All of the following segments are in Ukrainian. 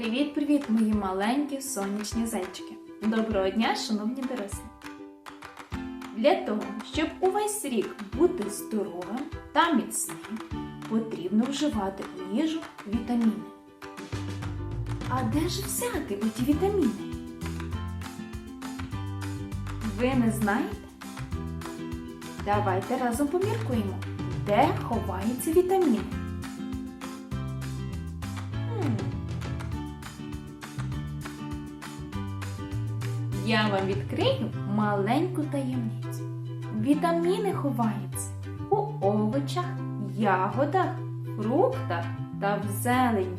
Привіт-привіт, мої маленькі сонячні зайчики! Доброго дня, шановні дорослі! Для того, щоб увесь рік бути здоровим та міцним, потрібно вживати у їжу вітаміни. А де ж взяти оті вітаміни? Ви не знаєте? Давайте разом поміркуємо, де ховаються вітаміни. Я вам відкрию маленьку таємницю. Вітаміни ховаються у овочах, ягодах, фруктах та в зелені.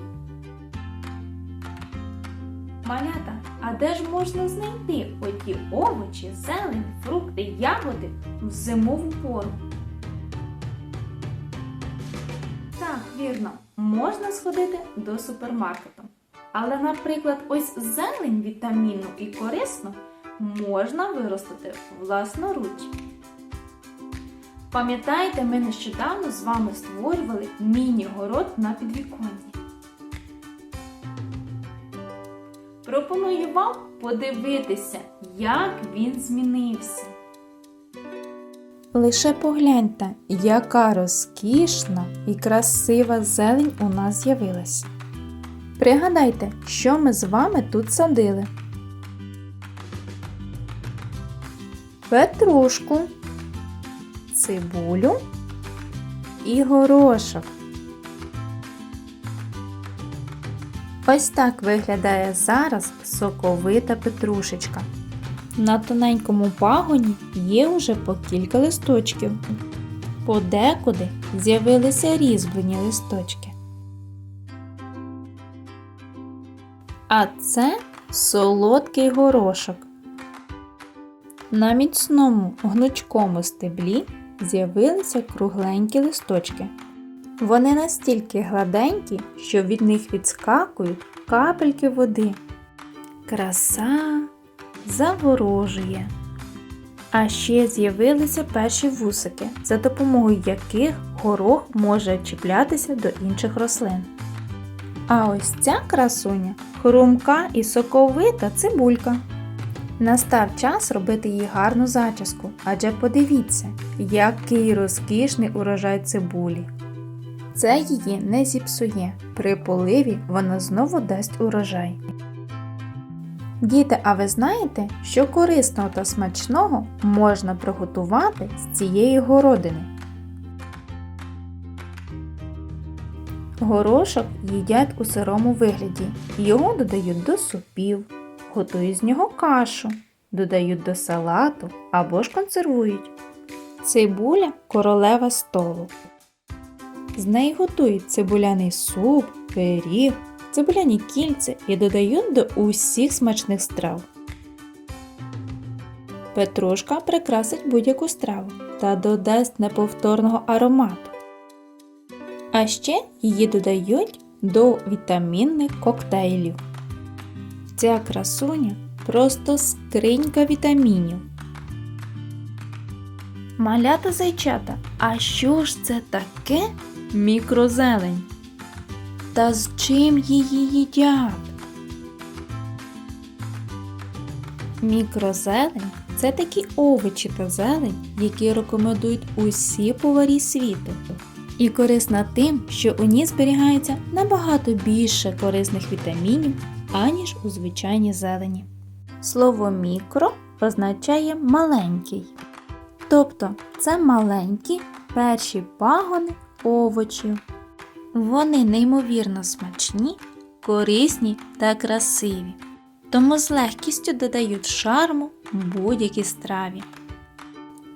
Малята, а де ж можна знайти оті овочі, зелень, фрукти, ягоди в зимову пору? Так, вірно, можна сходити до супермаркету. Але, наприклад, ось зелень вітамінну і корисну можна виростити власноруч. Пам'ятаєте, ми нещодавно з вами створювали міні-город на підвіконні. Пропоную вам подивитися, як він змінився. Лише погляньте, яка розкішна і красива зелень у нас з'явилась. Пригадайте, що ми з вами тут садили. Петрушку, цибулю і горошок. Ось так виглядає зараз соковита петрушечка. На тоненькому пагоні є уже по кілька листочків. Подекуди з'явилися різьблені листочки. А це солодкий горошок. На міцному гнучкому стеблі з'явилися кругленькі листочки. Вони настільки гладенькі, що від них відскакують капельки води. Краса заворожує. А ще з'явилися перші вусики, за допомогою яких горох може чіплятися до інших рослин. А ось ця красуня хрумка і соковита цибулька. Настав час робити їй гарну зачіску, адже подивіться, який розкішний урожай цибулі. Це її не зіпсує. При поливі вона знову дасть урожай. Діти, а ви знаєте, що корисного та смачного можна приготувати з цієї городини? Горошок їдять у сирому вигляді. Його додають до супів, готують з нього кашу, додають до салату або ж консервують. Цибуля королева столу. З неї готують цибуляний суп, пиріг, цибуляні кільця і додають до усіх смачних страв. Петрушка прикрасить будь-яку страву та додасть неповторного аромату. А ще її додають до вітамінних коктейлів. Ця красуня просто скринька вітамінів. Малята зайчата, а що ж це таке мікрозелень? Та з чим її їдять? Мікрозелень це такі овочі та зелень, які рекомендують усі поварі світу. І корисна тим, що у ній зберігається набагато більше корисних вітамінів, аніж у звичайній зелені. Слово мікро означає маленький. Тобто це маленькі перші пагони овочів. Вони неймовірно смачні, корисні та красиві, тому з легкістю додають шарму будь-якій страві.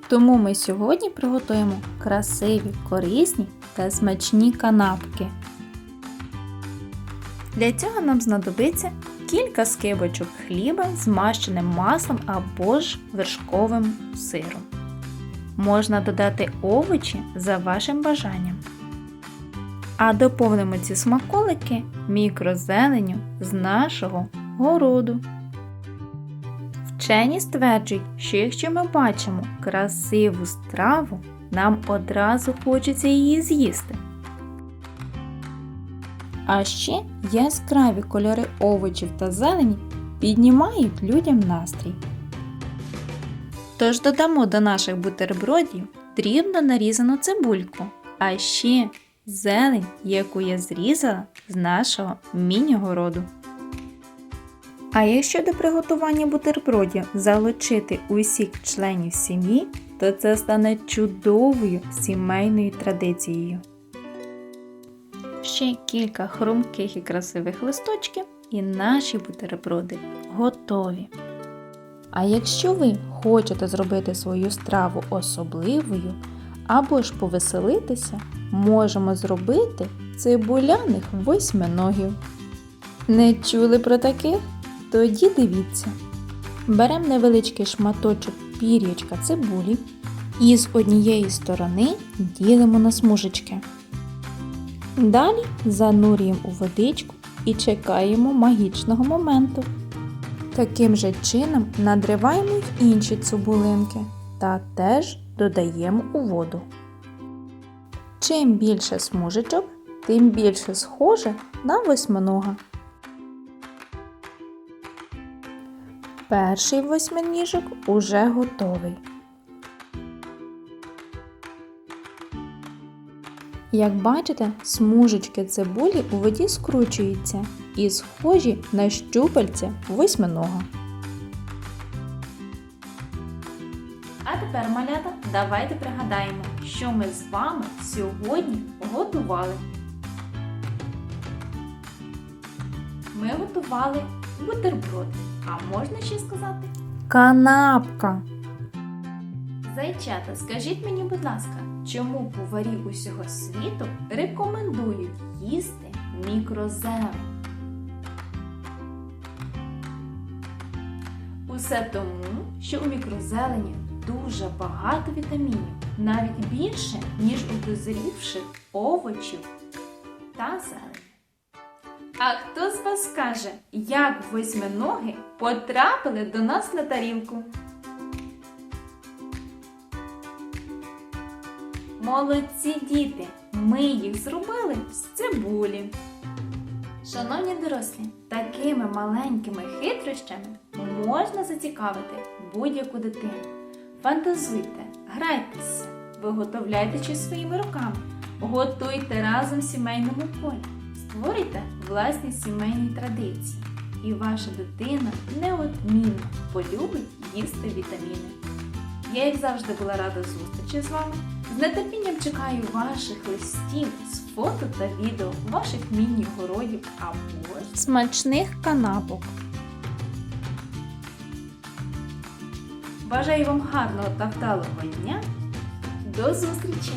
Тому ми сьогодні приготуємо красиві, корисні та смачні канапки. Для цього нам знадобиться кілька скибочок хліба змащеним маслом або ж вершковим сиром. Можна додати овочі за вашим бажанням. А доповнимо ці смаколики мікрозеленню з нашого городу. Вчені стверджують, що якщо ми бачимо красиву страву, нам одразу хочеться її з'їсти. А ще яскраві кольори овочів та зелені піднімають людям настрій. Тож додамо до наших бутербродів дрібно нарізану цибульку, а ще зелень, яку я зрізала з нашого міні-городу. А якщо до приготування бутербродів залучити усіх членів сім'ї, то це стане чудовою сімейною традицією. Ще кілька хрумких і красивих листочків, і наші бутерброди готові. А якщо ви хочете зробити свою страву особливою або ж повеселитися, можемо зробити цибуляних восьминогів. Не чули про таких? Тоді дивіться. Беремо невеличкий шматочок пір'ячка цибулі і з однієї сторони ділимо на смужечки. Далі занурюємо у водичку і чекаємо магічного моменту. Таким же чином надриваємо й інші цибулинки та теж додаємо у воду. Чим більше смужечок, тим більше схоже на восьминога. Перший восьминіжок уже готовий. Як бачите, смужечки цибулі у воді скручуються і схожі на щупальця восьминога. А тепер, малята, давайте пригадаємо, що ми з вами сьогодні готували. Ми готували бутерброди, а можна ще сказати Канапка. Зайчата, скажіть мені, будь ласка, чому поварі усього світу рекомендують їсти мікрозелень? Усе тому, що у мікрозелені дуже багато вітамінів, навіть більше, ніж у дозрівших овочів та зелені. А хто з вас скаже, як восьминоги потрапили до нас на тарілку? Молодці діти! Ми їх зробили з цибулі. Шановні дорослі, такими маленькими хитрощами можна зацікавити будь-яку дитину. Фантазуйте, грайтеся, виготовляйте щось своїми руками, готуйте разом в сімейному полі, створюйте власні сімейні традиції, і ваша дитина неодмінно полюбить їсти вітаміни. Я, як завжди, була рада зустрічі з вами. З нетерпінням чекаю ваших листів з фото та відео ваших міні-городів або Смачних канапок. бажаю вам гарного та вдалого дня. До зустрічі!